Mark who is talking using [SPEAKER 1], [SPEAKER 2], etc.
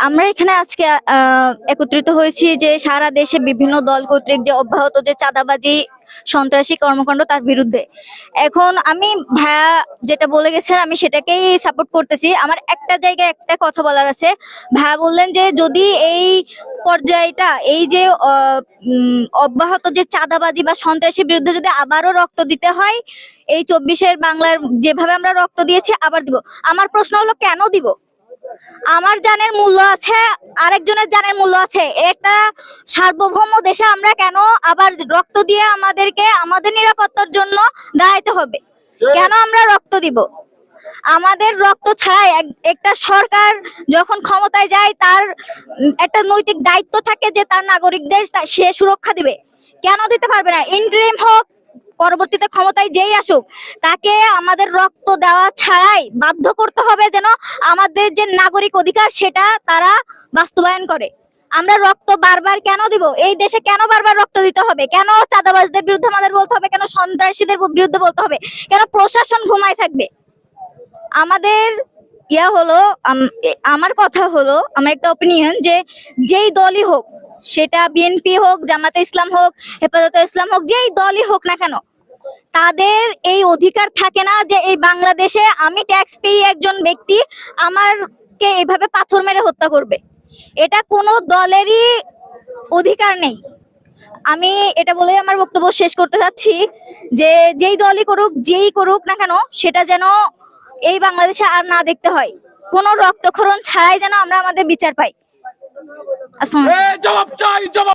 [SPEAKER 1] আমরা এখানে আজকে একত্রিত হয়েছি যে সারা দেশে বিভিন্ন দল কর্তৃক যে অব্যাহত যে চাঁদাবাজি সন্ত্রাসী কর্মকাণ্ড তার বিরুদ্ধে। এখন আমি ভাইয়া যেটা বলে গেছেন, আমি সেটাকেই সাপোর্ট করতেছি। আমার একটা জায়গায় একটা কথা বলার আছে। ভাইয়া বললেন যে, যদি এই পর্যায়টা, এই যে অব্যাহত যে চাঁদাবাজি বা সন্ত্রাসীর বিরুদ্ধে যদি আবারও রক্ত দিতে হয়, এই চব্বিশের বাংলার যেভাবে আমরা রক্ত দিয়েছি, আবার দিব। আমার প্রশ্ন হলো, কেন দিব? আমার জানের মূল্য আছে আরেকজনের জানের মূল্য আছে। একটা সার্বভৌম দেশে আমরা কেন আবার রক্ত দিয়ে আমাদেরকে আমাদের নিরাপত্তার জন্য দাঁড়াইতে হবে? কেন আমরা রক্ত দিব? আমাদের রক্ত ছাড়াই এক- একটা সরকার যখন ক্ষমতায় যায় তার একটা নৈতিক দায়িত্ব থাকে যে তার নাগরিকদের সে সুরক্ষা দিবে। কেন দিতে পারবে না? ইন্টারিম হোক পরবর্তীতে ক্ষমতায় যেই আসুক, তাকে আমাদের রক্ত দেওয়া ছাড়াই বাধ্য করতে হবে যেন আমাদের যে নাগরিক অধিকার সেটা তারা বাস্তবায়ন করে। আমরা রক্ত বারবার কেন দিব? এই দেশে কেন বারবার রক্ত দিতে হবে? কেন চাঁদাবাজদের বিরুদ্ধে আমাদের বলতে হবে? কেন সন্ত্রাসীদের বিরুদ্ধে বলতে হবে? কেন প্রশাসন ঘুমায় থাকবে? আমাদের ইয়া হলো, আম- আমার কথা হলো, আমার একটা অপিনিয়ন যে যেই দলই হোক সেটা বিএনপি হোক, জামাতে ইসলাম হোক, হেফাজতে ইসলাম হোক, যেই দলই হোক না কেন, তাদের এই অধিকার থাকে না যে এই বাংলাদেশে আমি ট্যাক্স পেয়ে একজন ব্যক্তি আমারকে এভাবে পাথর মেরে হত্যা করবে। এটা কোনো দলেরই অধিকার নেই। আমি এটা বলে আমার বক্তব্য শেষ করতে চাচ্ছি যে যেই দলই করুক, যেই করুক না কেন, সেটা যেন এই বাংলাদেশে আর না দেখতে হয়। কোনো রক্তক্ষরণ ছাড়াই যেন আমরা আমাদের বিচার পাই।
[SPEAKER 2] জবাব চাই জবাব